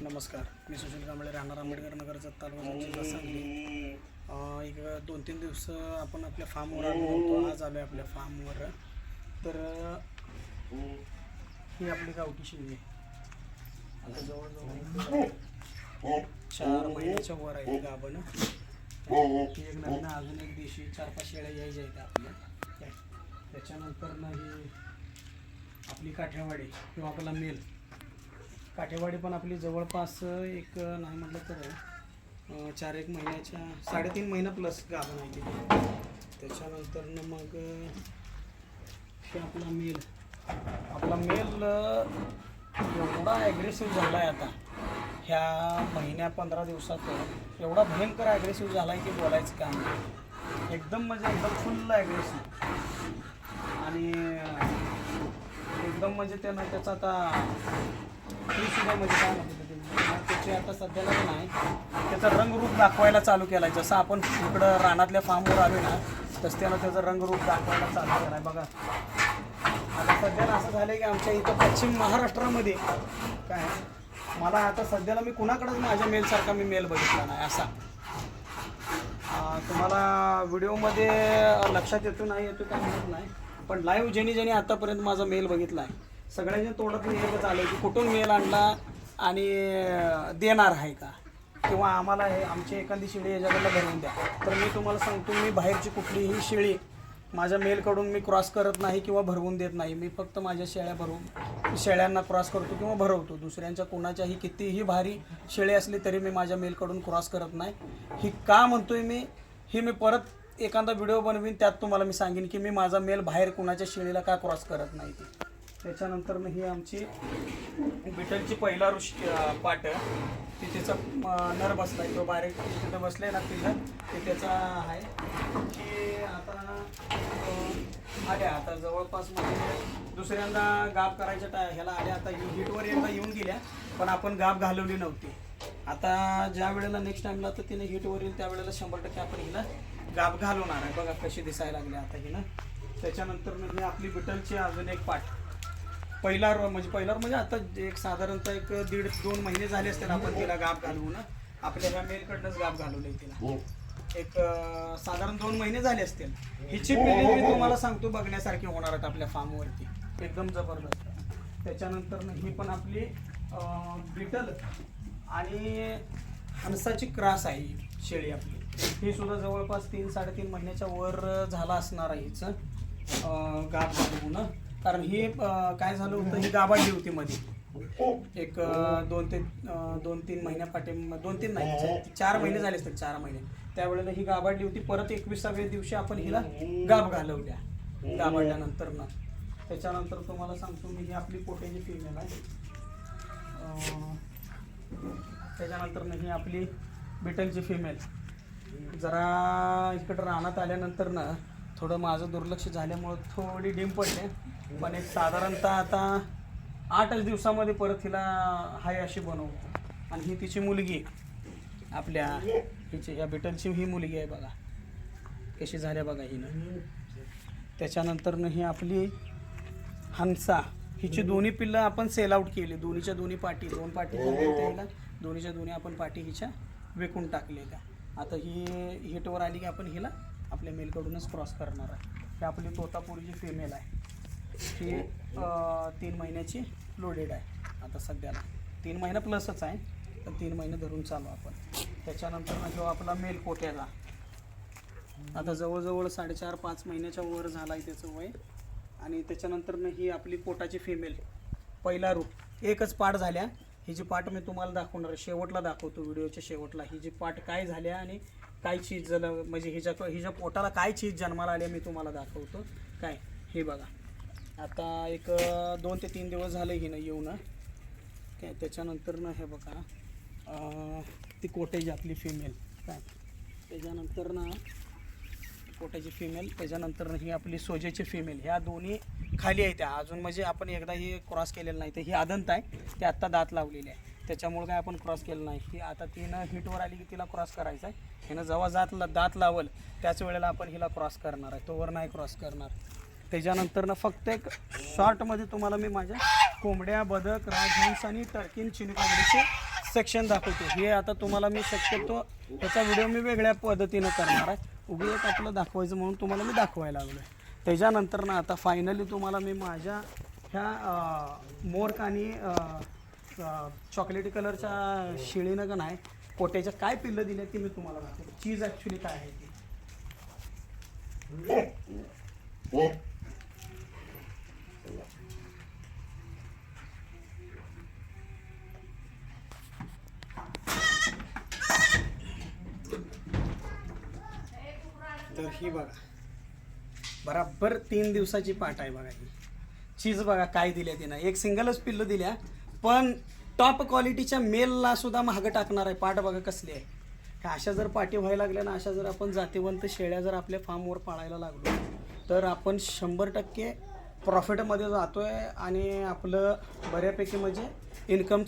नमस्कार. मी सुशील कांबळे राहणार आंबेडकर नगरचा तालुका जिल्हा सांगली. एक दोन तीन दिवस आपण आपल्या फार्मवर आलो होतो. आज आलो आहे आपल्या फार्मवर तर ही आपली गावठी शेळी आहे. आता जवळजवळ चार महिन्याच्या वर आहे गाबण गाभण एक नवीन अजून एक दिवशी चार पाच शेळ्या यायच्या आहेत आपल्या. त्याच्यानंतर ना ही आपली काठेवाडी किंवा आपला मेल. काठेवाडी पण आपली जवळपास एक नाही म्हटलं तर चार एक महिन्याच्या साडेतीन महिना प्लस गाभण आहे तिथे त्याच्यानंतर मग ते हे आपला मेल. आपला मेल एवढा ॲग्रेसिव्ह झाला आहे आता. ह्या महिन्या पंधरा दिवसात एवढा भयंकर ॲग्रेसिव्ह झाला आहे की बोलायचं काम एकदम म्हणजे एकदम फुल ॲग्रेसिव्ह आणि एकदम म्हणजे त्यांना त्याचा आता सुद्धा म्हणजे काय म्हणतात त्याची आता सध्याला नाही त्याचा रंगरूप दाखवायला चालू केला आहे जसं आपण इकडं रानातल्या फार्मवर आलो ना तसं त्यानं त्याचं रंगरूप दाखवायला चालू केला आहे बघा. आता सध्याला असं झालं की आमच्या इथं पश्चिम महाराष्ट्रामध्ये काय मला आता सध्याला मी कुणाकडंच माझ्या मेलसारखा मी मेल बघितला नाही असा. तुम्हाला व्हिडिओमध्ये लक्षात येतो नाही येतो काय म्हणत नाही. पण लाईव्ह ज्यांनी ज्यांनी आतापर्यंत माझा मेल बघितला आहे सगळ्यांच्या तोंडात मी एकच आलं की कुठून मेल आणला आणि देणार आहे का? किंवा आम्हाला हे आमची एखादी शेळी याच्याकडला भरवून द्या. तर मी तुम्हाला सांगतो मी बाहेरची कुठलीही शेळी माझ्या मेलकडून मी क्रॉस करत नाही किंवा भरवून देत नाही. मी फक्त माझ्या शेळ्या भरवून शेळ्यांना क्रॉस करतो किंवा भरवतो. दुसऱ्यांच्या कोणाच्याही कितीही भारी शेळी असली तरी मी माझ्या मेलकडून क्रॉस करत नाही. ही का म्हणतोय मी? हे मी परत एखादा व्हिडिओ बनवीन त्यात तुम्हाला मी सांगेन की मी माझा मेल बाहेर कुणाच्या शेळीला का क्रॉस करत नाही ती. त्याच्यानंतर ही आमची बिटलची पहिला ऋष पाट ती तिचा अं, नर बसलाय. तो बारीक तिथं बसलाय ना तिथं ते त्याचा आहे. की आता आल्या. आता जवळपास म्हणजे दुसऱ्यांदा गाब करायच्या टा ह्याला आल्या. आता हिटवर एकदा येऊन गेल्या पण आपण गाब घालवली नव्हती. आता ज्या वेळेला नेक्स्ट टाइमला तर तिने हिटवर येईल त्यावेळेला शंभर टक्के आपण हिला गाब घालवणार आहे बघा कशी दिसायला लागली आता हिनं त्याच्यानंतर ही आपली बिटलची अजून एक पाठ. पहिला रो म्हणजे पहिला म्हणजे आता एक साधारणतः एक दीड दोन महिने झाले असतील आपण तिला गाब घालवून. आपल्या ह्या मेलकडनंच गाब घालवलंय तिला. एक अं, साधारण दोन महिने झाले असतील. हिची पिल्ली मी तुम्हाला सांगतो बघण्यासारखी होणार आहेत आपल्या फार्मवरती. एकदम जबरदस्त. त्याच्यानंतर न ही पण आपली बिटल आणि हंसाची क्रास आहे ही शेळी आपली. ही सुद्धा जवळपास तीन साडेतीन महिन्याच्या वर झाला असणार आहे हिचं. गाभ गाब कारण ही काय झालं होतं ही गाभाडली होती मध्ये एक दोन ते दोन तीन महिन्या पाठी दोन तीन नाही चार महिने झाले असतात चार महिने. त्यावेळेला ही गाभाडली होती. परत एकविसाव्या दिवशी आपण हिला गाभ घालवल्या गाभाडल्यानंतर ना त्याच्यानंतर तुम्हाला सांगतो मी ही आपली पोट्याची फिमेल आहे. त्याच्यानंतर ना ही आपली बिटलची फिमेल जरा इकडं रानात आल्यानंतर ना थोडं माझं दुर्लक्ष झाल्यामुळं थोडी डिम पडले. पण एक साधारणतः आता आठच दिवसामध्ये परत हिला हाय अशी बनवतो. आणि ही तिची मुलगी आपल्या हिची या बिटलची ही मुलगी आहे बघा. कशी झाल्या बघा हिनं. त्याच्यानंतरनं ही आपली हंसा हिची दोन्ही पिल्लं आपण सेल आउट केली. दोन्हीच्या दोन्ही पाठी दोन पाठी हिला दोन्हीच्या दोन्ही आपण पाठी हिच्या विकून टाकलेल्या. आता ही हिटवर आली की आपण हिला आपल्या मेलकडूनच क्रॉस करणार आहे. ही आपली तोतापुरीची फिमेल आहे. ही अं, तीन महिन्याची लोडेड आहे. आता सध्याला. तीन महिना प्लसच आहे. पण तीन महिने धरून चालू आपण. त्याच्यानंतर जो आपला मेल कोट्याचा आता जवळजवळ साडेचार पाच महिन्याच्या वर झाला आहे त्याचं वय. आणि त्याच्यानंतर ही आपली पोटाची फिमेल पहिला रूप एकच पाठ झाल्या. ही जी पाठ मी तुम्हाला दाखवणार आहे, शेवटला दाखवतो व्हिडिओच्या शेवटला. ही जी पाठ काय झाल्या आणि काय चीज झालं म्हणजे हिच्या हिच्या पोटाला काय चीज जन्माला आली मी तुम्हाला दाखवतो. काय? हे बघा. आता एक दोन ते तीन दिवस झाले हिनं येऊन. काय? त्याच्यानंतर ना हे बघा ती कोटेज आपली फिमेल काय? त्याच्यानंतर ना पोटाची फिमेल त्याच्यानंतर ही आपली सोजेची फिमेल ह्या दोन्ही खाली आहेत. त्या अजून म्हणजे आपण एकदा ही क्रॉस केलेलं नाही. तर ही आदंत आहे. ते आत्ता दात लावलेली आहे. त्याच्यामुळे काय आपण क्रॉस केलं नाही. की आता तिनं हिटवर आली की तिला क्रॉस करायचा आहे हिनं जेव्हा जात दात लावल त्याच वेळेला आपण हिला क्रॉस करणार आहे. तोवर नाही क्रॉस करणार. त्याच्यानंतर ना फक्त एक शॉर्टमध्ये तुम्हाला मी माझ्या कोंबड्या बदक राजहंस आणि टर्किन चिनी कोंबडीचे सेक्शन दाखवतो. हे आता तुम्हाला मी शक्यतो त्याचा व्हिडिओ मी वेगळ्या पद्धतीनं करणार आहे. उभी आपलं दाखवायचं म्हणून तुम्हाला मी दाखवायला लागलो आहे त्याच्यानंतर ना आता फायनली तुम्हाला मी माझ्या ह्या मोर्क आणि चॉकलेटी कलरच्या शिळीनं का नाही पोट्याच्या काय पिल्लं दिल्या ती मी तुम्हाला दाखवतो. चीज ॲक्च्युली काय आहे ती? तर ही बघा. बराबर तीन दिवसाची पाट आहे बघा ही. चीज बघा काय दिल्या तिनं. एक सिंगलच पिल्लं दिल्या पण टॉप क्वालिटीच्या मेलला सुद्धा महाग टाकणार आहे. पाट बघा कसली आहे. का अशा जर पाठी व्हायला लागल्या ना अशा जर आपण जातीवंत शेळ्या जर आपल्या फार्मवर पाळायला लागलो तर आपण शंभर टक्के प्रॉफिटमध्ये जातोय आणि आपलं बऱ्यापैकी म्हणजे इन्कम